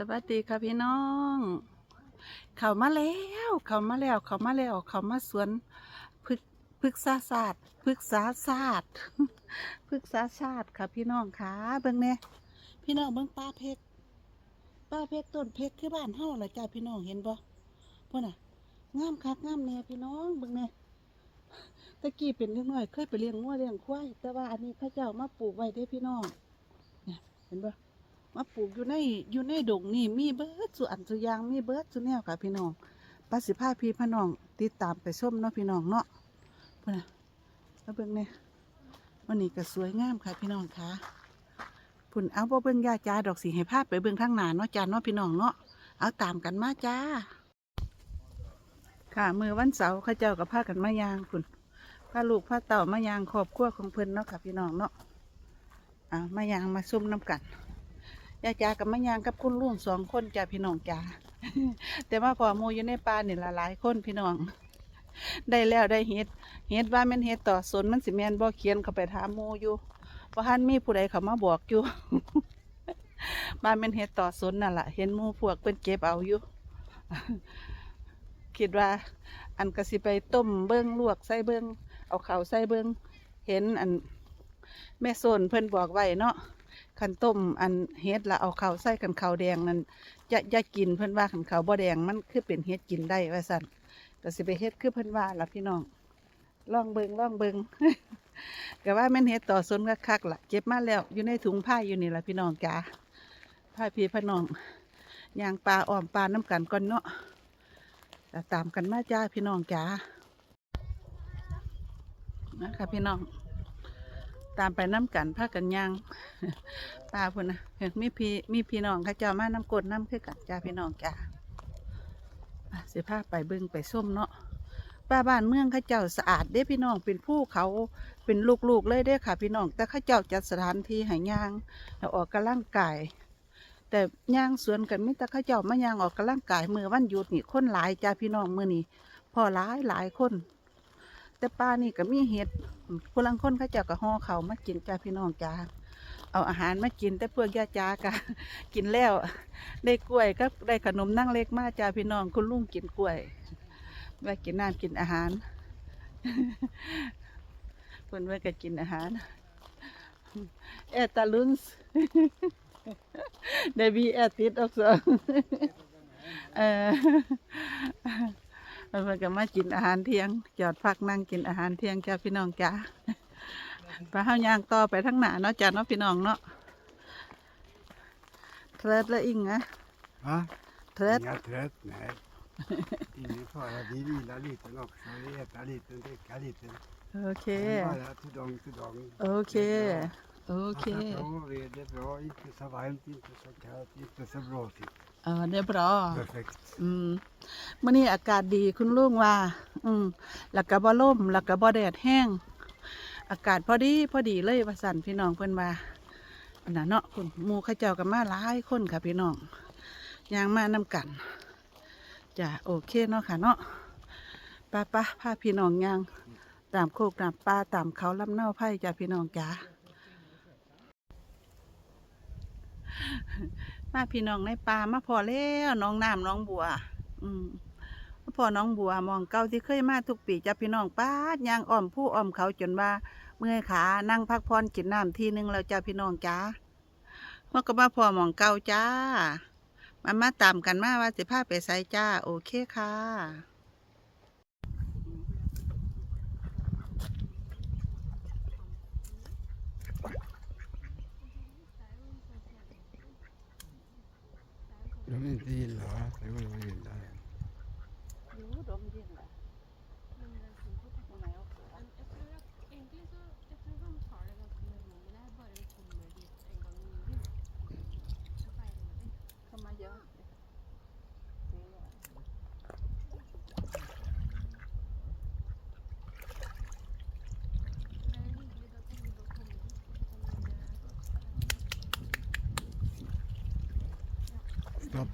สวัสดีค่ะพี่น้อง เขามาแล้ว เขามาแล้ว เขามาแล้ว เขามาสวนพึกพึกษาศาสตร์พึกษาศาสตร์พึกษาศาสตร์ค่ะพี่น้องค่ะเบิ่งแน่พี่น้องเบิ่งป้าเพชรป้าเพชรต้นเพชรคือบ้านเฮาเหรอจ้าพี่น้องเห็นบ่พ่นน่ะงามคักงามแน่พี่น้องเบิ่งแน่ตะกี้เป็นเล็กน้อยเคยไปเลี้ยงงัวเลี้ยงควายแต่ว่าอันนี้ข้าเจ้ามาปลูกไว้เด้พี่น้องเนี่ยเห็นบ่ มาปลูกอยู่ในอยู่ในดงนี่มีเบิร์ดสุอันสุยางมีเบิร์ดสุแนวค่ะพี่น้องปาสิพาพี่พี่น้องติดตามไปชมเนาะพี่น้องเนาะพุ่นนะมาเบิ่งเนี่ยวันนี้ก็สวยงามค่ะพี่น้องค่ะพุ่นเอาบ่เบิ่งยาจ้าดอกสีให้ภาพไปเบิ่งทางหนาเนาะจ้าเนาะพี่น้องเนาะเอาตามกันมาจ้า ค่ะมือวันเสาร์ข้าเจ้ากับพากันมายางพุ่นพาลูกพาเต่ามายางครอบครัวของเพิ่นเนาะค่ะพี่น้องเนาะอ่ามายางมาซุ่มน้ำกัน ยายจากับแม่ยางกับคุณลุงสองคนจ้าพี่น้องจ้าแต่ว่าพอมูอยู่ในป่าเนี่ละหลายคนพี่น้อง ได้แล้วได้เฮ็ดเฮ็ดว่าม่นเฮ็ดต่อสนมันสิแมนบ่เขียนเข้าไปถามมูอยู่ว่าหันมีผู้ใดเขามาบอกอยู่บ้านม่นเฮ็ดต่อสนนั่นล่ะเห็นมูพวกเพิ่นเก็บเอาอยู่คิดว่า อันก็สิไปต้มเบิ่งลวกใส่เบิ่งเอาเข้าใส่เบิ่งเห็นอันแม่โซนเพิ่นบอกไว้เนาะ ขันต้มอันเฮ็ดล้วเอาเขาใส่กันข้าวแดงนั่นจะจะกินเพิ่อนว่าขันข้าวบ่แดงมันคือเป็นเฮ็ดกินได้ว่าซั่นก็สิไปเฮ็ดคือเพิ่อนว่าล่ะพี่น้องลองเบิงลองเบิงก็ว่าแม่นเฮ็ดต่อสนก็คักล่ะเก็บมาแล้วอยู่ในถุงผ้าอยู่นี่ล่ะพี่น้องจ๋าผ้าพี่พี่น้องยางปลาอ้อมปลาน้ำกันก่อนเนาะแล้วตามกันมาจ้าพี่น้องจ๋านะคะพี่น้อง ตามไปน้ำกันพากันย่างตาพุ่นนะมีพี่มีพี่น้องเขาเจ้ามาน้ำกดน้ำคือกันจ้าพี่น้องจ้าอะสิพาไปเบิ่งไปส้มเนาะป้าบ้านเมืองเขาเจ้าสะอาดเด้พี่น้องเป็นผู้เขาเป็นลูกๆเลยเด้ค่ะ พี่น้อง แต่เขาเจ้าจัดสถานที่ให้ย่างให้ออกกำลังกายแต่ย่างสวนกันมิแต่เขาเจ้ามาย่างออกกำลังกายมือวันหยุดนี่คนหลายจ้าพี่น้องมือนี่พอหลายหลายคน แต่ป้านี่ก็มีเห็ด ผู้ลังคนเขาเจ้าก็ห่อเขามากินจ้าพี่น้องจ้าเอาอาหารมากินแต่เพวกยาจ้ากะกินแล้วได้กล้วยก็ได้ขนมนั่งเล็กมาจ้าพี่น้องคุณลุงกินกล้วยไว้กินน้ำกินอาหารเพิ่นไว้ก็กินอาหารเอตาลุนส์เดบีเอติดออกซะเออ เพิ่นก็มากินอาหารเที่ยง จอดพักนั่งกินอาหารเที่ยงจ้าพี่น้องจ้าไปเฮาย่างต่อไปทั้งหน้าเนาะจ้าเนาะพี่น้องเนาะเทรดและอิงอะ Va? เทรด Inga trött, nej. Ingen fara, vi vilar lite också. Vi äter lite, dricka lite. โอเค Bara till dag till dag. โอเค โอเค Passa på, väder bra, inte så varmt, inte så kallt, inte så blåsigt. เออเรียบร้อย Perfekt. อืมมื่อนี้อากาศดีคุณลุงว่า อืมแล้วก็บ่ล่มแล้วก็บ่แดดแห้ง อากาศพอดีพอดีเลยว่าสั่นพี่น้องเพิ่นว่าอันนั้นเนาะคุณหมู่เขาเจ้ากันมาหลายคนค่ะพี่น้องย่างมานำกันจ้ะโอเคเนาะค่ะเนาะไป้าป้าพาพี่น้องย่างตามโคกตามป่าตามเขาลำเนาไผ่จ้ะพี่น้องจ้า มาพี่น้องในป่ามาพอแล้วน้องน้ำน้องบัว อืมมาพอน้องบัวมองเก่าที่เคยมาทุกปีจะพี่น้องป้าดย่างอ้อมผู้อ้อมเขาจนว่าเมื่อยขานั่งพักผ่อนกินน้ำทีนึงเราจะพี่น้องจ้ามันก็มาพอหมองเก่าจ้ามามาตามกันมาว่าสิพาไปใส่จ้า โอเคค่ะ ดมดินเหรอหรือว่าดมดินได้อยู่ดมดินเหระมันเป็นสิ่งที่ทำไเอาเกิด English club